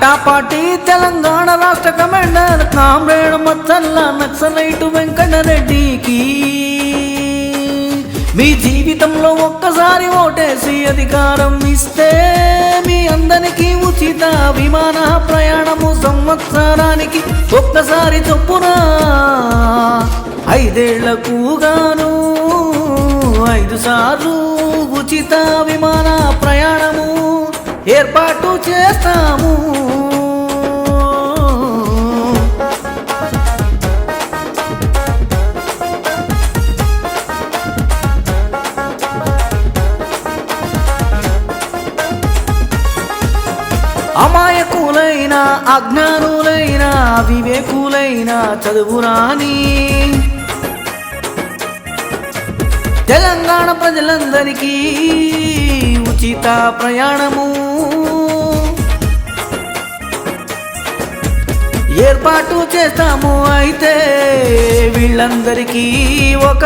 అటాపాటి తెలంగాణ రాష్ట్ర commander comrade మచ్చల్ల naxalite వెంకటరెడ్డికి. మీ జీవితంలో ఒక్కసారి ఓటేసి అధికారం ఇస్తే మీ అందరికీ ఉచిత విమాన ప్రయాణము సంవత్సరానికి ఒక్కసారి చొప్పున ఐదేళ్ళకు గాను ఐదు సార్లు ఉచిత విమాన ప్రయాణం ఏర్పాటు చేస్తాము. అమాయకులైన అజ్ఞానులైన వివేకులైన చదువురాని తెలంగాణ ప్రజలందరికీ ఉచిత ప్రయాణము. ఏర్పాటు చేస్తాము అయితే వీళ్ళందరికీ ఒక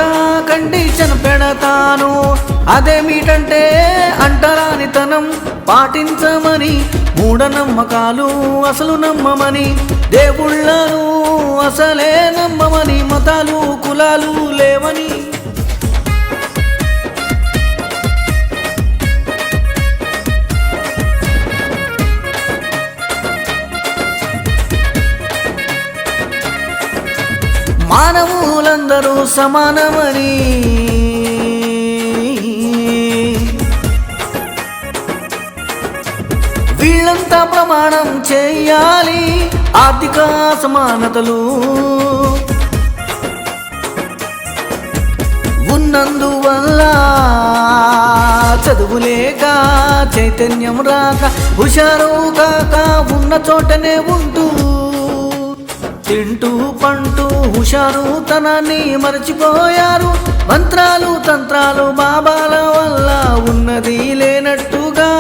కండిషన్ పెడతాను. అదేమిటంటే అంటరానితనం పాటించమని మూఢనమ్మకాలు అసలు నమ్మమని దేవుళ్ళను అసలే నమ్మమని మతాలు కులాలు లేవని మానవులందరూ సమానమని. వీళ్ళంతా ప్రమాణం చేయాలి ఆర్థిక సమానతలు ఉన్నందువల్ల చదువు లేక చైతన్యం రాక హుషారు కాక ఉన్న చోటనే ఉంటూ తింటూ పంటూ హుషారు తనాన్ని మరచిపోయారు. మంత్రాలు తంత్రాలు బాబాల వల్ల ఉన్నది లేనట్టుగా.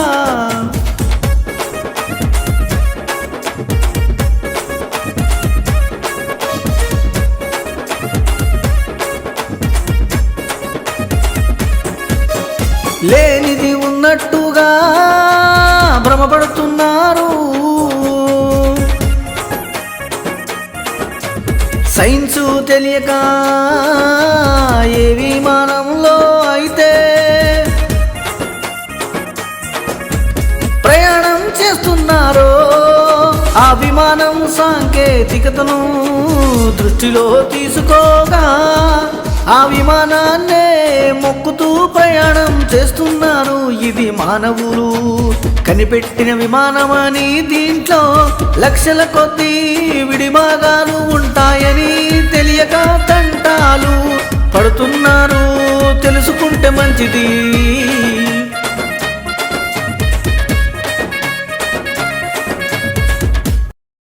లేనిది ఉన్నట్టుగా భ్రమపడుతున్నారు. సైన్సు తెలియక ఏ విమానంలో అయితే ప్రయాణం చేస్తున్నారో ఆ విమానం సాంకేతికతను దృష్టిలో తీసుకోగా ఆ విమానాన్నే మొక్కుతూ ప్రయాణం చేస్తున్నారు. ఇది మానవులు కనిపెట్టిన విమానమని దీంట్లో లక్షల కొద్దీ విడిభాగాలు ఉంటాయి. తంటాలు మంచిది.